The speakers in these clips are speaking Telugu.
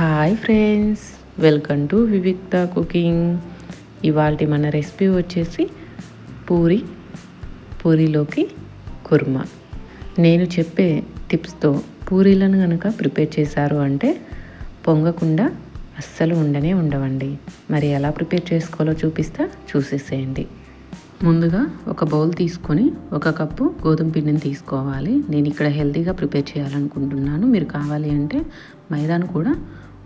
Hi friends welcome to Vivikta cooking ఇవాళ మన రెసిపీ వచ్చేసి పూరి పూరిలోకి కుర్మా. నేను చెప్పే టిప్స్తో పూరీలను కనుక ప్రిపేర్ చేశారు అంటే పొంగకుండా అస్సలు ఉండనే ఉండవండి. మరి ఎలా ప్రిపేర్ చేసుకోవాలో చూపిస్తా చూసేసేయండి. ముందుగా ఒక బౌల్ తీసుకొని ఒక కప్పు గోధుమ పిండిని తీసుకోవాలి. నేను ఇక్కడ హెల్తీగా ప్రిపేర్ చేయాలనుకుంటున్నాను. మీరు కావాలి అంటే మైదాను కూడా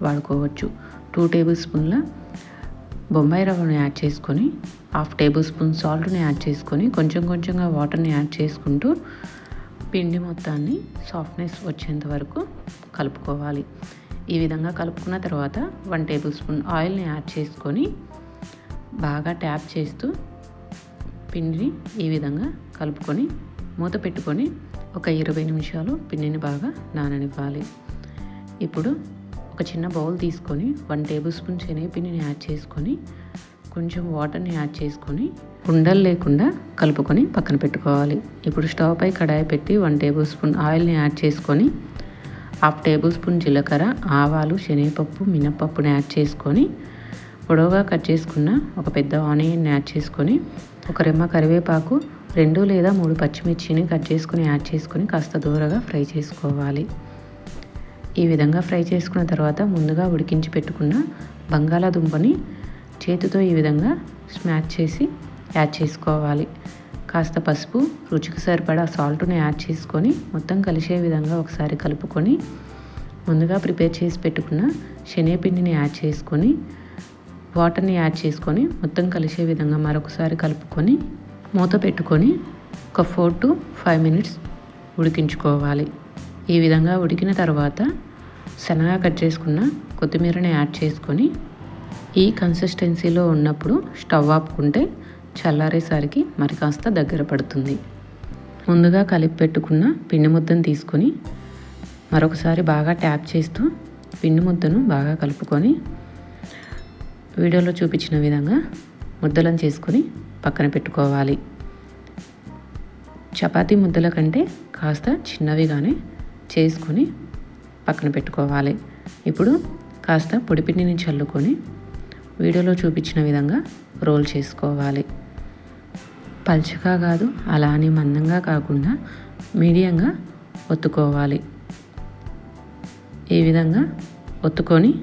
వాడుకోవచ్చు. టూ టేబుల్ స్పూన్ల బొంబాయి రవ్వను యాడ్ చేసుకొని హాఫ్ టేబుల్ స్పూన్ సాల్ట్ని యాడ్ చేసుకొని కొంచెం కొంచెంగా వాటర్ని యాడ్ చేసుకుంటూ పిండి మొత్తాన్ని సాఫ్ట్నెస్ వచ్చేంత వరకు కలుపుకోవాలి. ఈ విధంగా కలుపుకున్న తర్వాత వన్ టేబుల్ స్పూన్ ఆయిల్ని యాడ్ చేసుకొని బాగా ట్యాప్ చేస్తూ పిండిని ఈ విధంగా కలుపుకొని మూత పెట్టుకొని ఒక ఇరవై నిమిషాలు పిండిని బాగా నాననివ్వాలి. ఇప్పుడు ఒక చిన్న బౌల్ తీసుకొని వన్ టేబుల్ స్పూన్ శనగపిండిని యాడ్ చేసుకొని కొంచెం వాటర్ని యాడ్ చేసుకొని ఉండలు లేకుండా కలుపుకొని పక్కన పెట్టుకోవాలి. ఇప్పుడు స్టవ్ పై కడాయి పెట్టి వన్ టేబుల్ స్పూన్ ఆయిల్ని యాడ్ చేసుకొని హాఫ్ టేబుల్ స్పూన్ జీలకర్ర ఆవాలు శనగపప్పు మినపప్పుని యాడ్ చేసుకొని పొడవుగా కట్ చేసుకున్న ఒక పెద్ద ఆనియన్ని యాడ్ చేసుకొని ఒక రెమ్మ కరివేపాకు రెండు లేదా మూడు పచ్చిమిర్చిని కట్ చేసుకుని యాడ్ చేసుకొని కాస్త దూరగా ఫ్రై చేసుకోవాలి. ఈ విధంగా ఫ్రై చేసుకున్న తర్వాత ముందుగా ఉడికించి పెట్టుకున్న బంగాళాదుంపని చేతితో ఈ విధంగా స్మాచ్ చేసి యాడ్ చేసుకోవాలి. కాస్త పసుపు రుచికి సరిపడా సాల్ట్ని యాడ్ చేసుకొని మొత్తం కలిసే విధంగా ఒకసారి కలుపుకొని ముందుగా ప్రిపేర్ చేసి పెట్టుకున్న శనగపిండిని యాడ్ చేసుకొని వాటర్ని యాడ్ చేసుకొని మొత్తం కలిసే విధంగా మరొకసారి కలుపుకొని మూత పెట్టుకొని ఒక ఫోర్ టు ఫైవ్ మినిట్స్ ఉడికించుకోవాలి. ఈ విధంగా ఉడికిన తర్వాత సన్నగా కట్ చేసుకున్న కొత్తిమీరని యాడ్ చేసుకొని ఈ కన్సిస్టెన్సీలో ఉన్నప్పుడు స్టవ్ ఆపుకుంటే చల్లారేసరికి మరి కాస్త దగ్గర పడుతుంది. ముందుగా కలిపి పెట్టుకున్న పిండి ముద్దను తీసుకొని మరొకసారి బాగా ట్యాప్ చేస్తూ పిండి ముద్దను బాగా కలుపుకొని వీడియోలో చూపించిన విధంగా ముద్దలను చేసుకొని పక్కన పెట్టుకోవాలి. చపాతీ ముద్దల కంటే కాస్త చిన్నవిగానే చేసుకొని పక్కన పెట్టుకోవాలి. ఇప్పుడు కాస్త పొడిపిండిని చల్లుకొని వీడియోలో చూపించిన విధంగా రోల్ చేసుకోవాలి. పల్చగా కాదు అలా అని మందంగా కాకుండా మీడియంగా ఒత్తుకోవాలి. ఈ విధంగా ఒత్తుకొని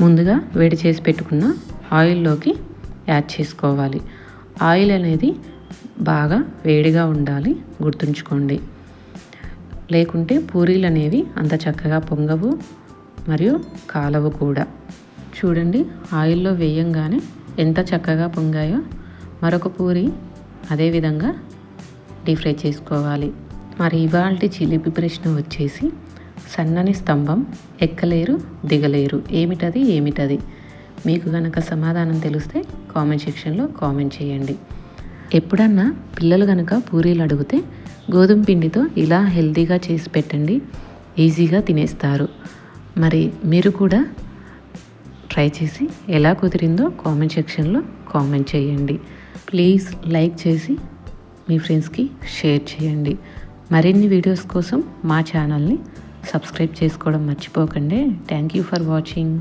ముందుగా వేడి చేసి పెట్టుకున్న ఆయిల్లోకి యాడ్ చేసుకోవాలి. ఆయిల్ అనేది బాగా వేడిగా ఉండాలి గుర్తుంచుకోండి. లేకుంటే పూరీలు అనేవి అంత చక్కగా పొంగవు మరియు కాలవు కూడా. చూడండి ఆయిల్లో వేయంగానే ఎంత చక్కగా పొంగాయో. మరొక పూరి అదేవిధంగా డీప్ ఫ్రై చేసుకోవాలి. మరి ఇవాళ చిల్లీ ప్రశ్న వచ్చేసి సన్నని స్తంభం ఎక్కలేరు దిగలేరు. ఏమిటది ఏమిటది? మీకు కనుక సమాధానం తెలిస్తే కామెంట్ సెక్షన్లో కామెంట్ చేయండి. ఎప్పుడన్నా పిల్లలు కనుక పూరీలు అడిగితే గోధుమ పిండితో ఇలా హెల్తీగా చేసి పెట్టండి. ఈజీగా తినేస్తారు. మరి మీరు కూడా ట్రై చేసి ఎలా కుదిరిందో కామెంట్ సెక్షన్లో కామెంట్ చేయండి. ప్లీజ్ లైక్ చేసి మీ ఫ్రెండ్స్కి షేర్ చేయండి. మరిన్ని వీడియోస్ కోసం మా ఛానల్ని సబ్స్క్రైబ్ చేసుకోవడం మర్చిపోకండి. Thank you for watching.